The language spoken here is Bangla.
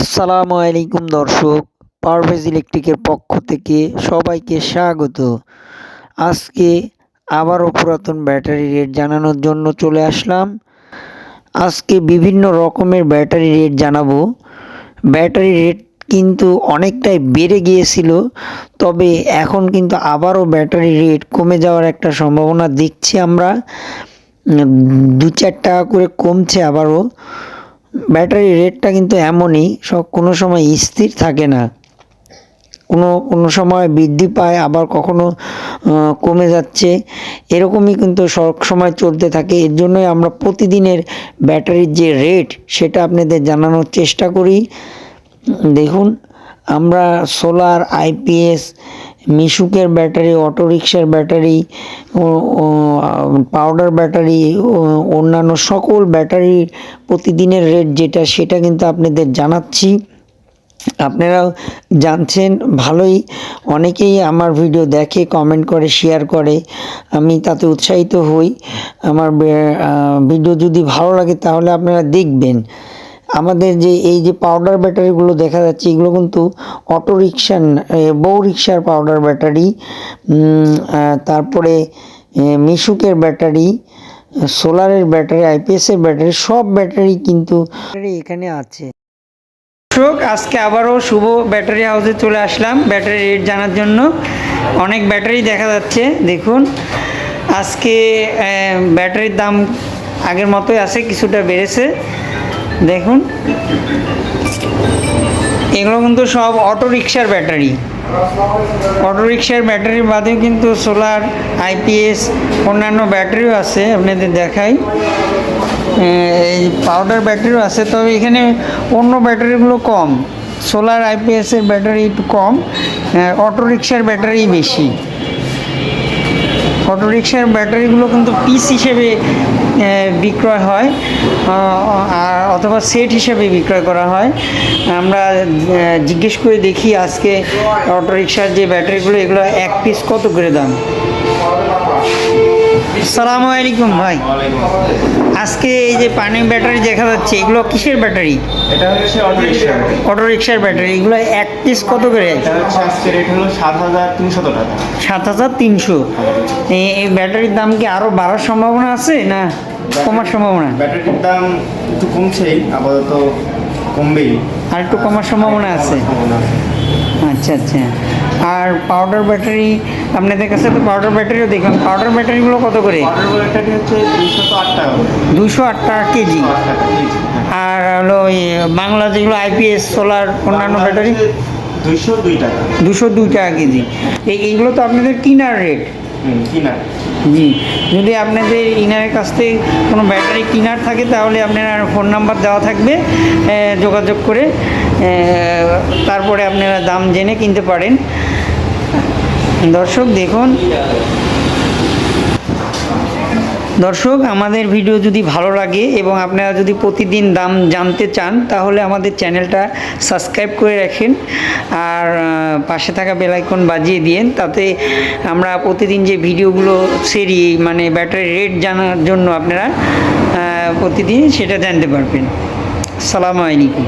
আসসালামু আলাইকুম দর্শক, পারভেজ ইলেকট্রিকের পক্ষ থেকে সবাইকে স্বাগত। আজকে আবারও পুরাতন ব্যাটারি রেট জানানোর জন্য চলে আসলাম। আজকে বিভিন্ন রকমের ব্যাটারি রেট জানাব। ব্যাটারি রেট কিন্তু অনেকটাই বেড়ে গিয়েছিল, তবে এখন কিন্তু আবারও ব্যাটারি রেট কমে যাওয়ার একটা সম্ভাবনা দেখছি আমরা। দু চার টাকা করে কমছে আবারও। ব্যাটারি রেটটা কিন্তু এমনই, সব কোনো সময় স্থির থাকে না। কোনো কোনো সময় বৃদ্ধি পায়, আবার কখনো কমে যাচ্ছে। এরকমই কিন্তু সব সময় চলতে থাকে। এর জন্যই আমরা প্রতিদিনের ব্যাটারির যে রেট, সেটা আপনাদের জানানোর চেষ্টা করি। দেখুন। আমরা সোলার আইপিএস মিশুকের ব্যাটারি, অটোরিকশার ব্যাটারি পাউডার ব্যাটারি অন্যান্য সকল ব্যাটারি প্রতিদিনের রেট যেটা সেটা কিন্তু আপনাদের জানাচ্ছি। আপনারাও জানছেন, ভালোই অনেকেই আমার ভিডিও দেখে কমেন্ট করে শেয়ার করে। আমি তাতে উৎসাহিত হই। আমার ভিডিও যদি ভালো লাগে তাহলে আপনারা দেখবেন। আমাদের যে, এই যে পাউডার ব্যাটারিগুলো দেখা যাচ্ছে, এগুলো কিন্তু অটো রিক্সা বউ রিক্সার পাউডার ব্যাটারি তারপরে মিশুকের ব্যাটারি সোলারের ব্যাটারি আইপিএসের ব্যাটারি সব ব্যাটারি কিন্তু এখানে আছে। দর্শক, আজকে আবারও শুভ ব্যাটারি হাউসে চলে আসলাম। ব্যাটারি রেট জানার জন্য অনেক ব্যাটারি দেখা যাচ্ছে, দেখুন। আজকে ব্যাটারির দাম আগের মতোই আছে, কিছুটা বেড়েছে। দেখুন। এগুলো কিন্তু সব অটো রিক্সার ব্যাটারি। অটো রিক্সার ব্যাটারি বাদেও কিন্তু সোলার, আইপিএস, অন্যান্য ব্যাটারিও আছে, আপনাদের দেখাই। এই পাউডার ব্যাটারিও আছে, তবে এখানে অন্য ব্যাটারিগুলো কম। সোলার, আইপিএসের ব্যাটারি একটু কম অটো রিক্সার ব্যাটারি বেশি। অটো রিক্সার ব্যাটারিগুলো কিন্তু পিস হিসেবে বিক্রয় হয় আর অথবা সেট হিসেবে বিক্রয় করা হয়। আমরা জিজ্ঞেস করে দেখি আজকে অটো রিক্সার যে ব্যাটারিগুলো, এগুলো এক পিস কত করে দাম? সালামু আলাইকুম ভাই। আজকে এই যে পানি ব্যাটারি দেখা যাচ্ছে এগুলো কিসের ব্যাটারি? এটা হচ্ছে অটো রিক্সা রিক্সার ব্যাটারি এগুলো এক পিস কত করে? এটা হচ্ছে আজকে রেট হলো সাত হাজার তিনশত টাকা। সাত হাজার তিনশো। এই ব্যাটারির দাম কি আরও বাড়ার সম্ভাবনা আছে না কমার সম্ভাবনা? ব্যাটারির দাম একটু কমছেই আপাতত কমবেই। আর একটু কমার সম্ভাবনা আছে। আচ্ছা আচ্ছা। আর পাউডার ব্যাটারি আপনাদের কাছে তো পাউডার ব্যাটারিও দেখলাম। পাউডার ব্যাটারিগুলো কত করে? দুশো আট টাকা কেজি। হ্যাঁ। আর হলো ওই বাংলা যেগুলো আইপিএস সোলার অন্যান্য ব্যাটারি দুইশো দুই টাকা। দুশো দুই টাকা কেজি। এই এইগুলো তো আপনাদের কিনার রেট হুম কিনা জি। যদি আপনাদের ইনারের কাছ থেকে কোনো ব্যাটারি কিনার থাকে তাহলে আপনার ফোন নাম্বার দেওয়া থাকবে যোগাযোগ করে তারপরে আপনারা দাম জেনে কিনতে পারেন। দর্শক, দেখুন। দর্শক, আমাদের ভিডিও যদি ভালো লাগে এবং আপনারা যদি প্রতিদিন দাম জানতে চান, তাহলে আমাদের চ্যানেলটা সাবস্ক্রাইব করে রাখেন। আর পাশে থাকা বেলাইকন বাজিয়ে দিন তাতে আমরা প্রতিদিন যে ভিডিওগুলো সেরি মানে ব্যাটারি রেট জানার জন্য আপনারা প্রতিদিন সেটা জানতে পারবেন। সালামু আলাইকুম।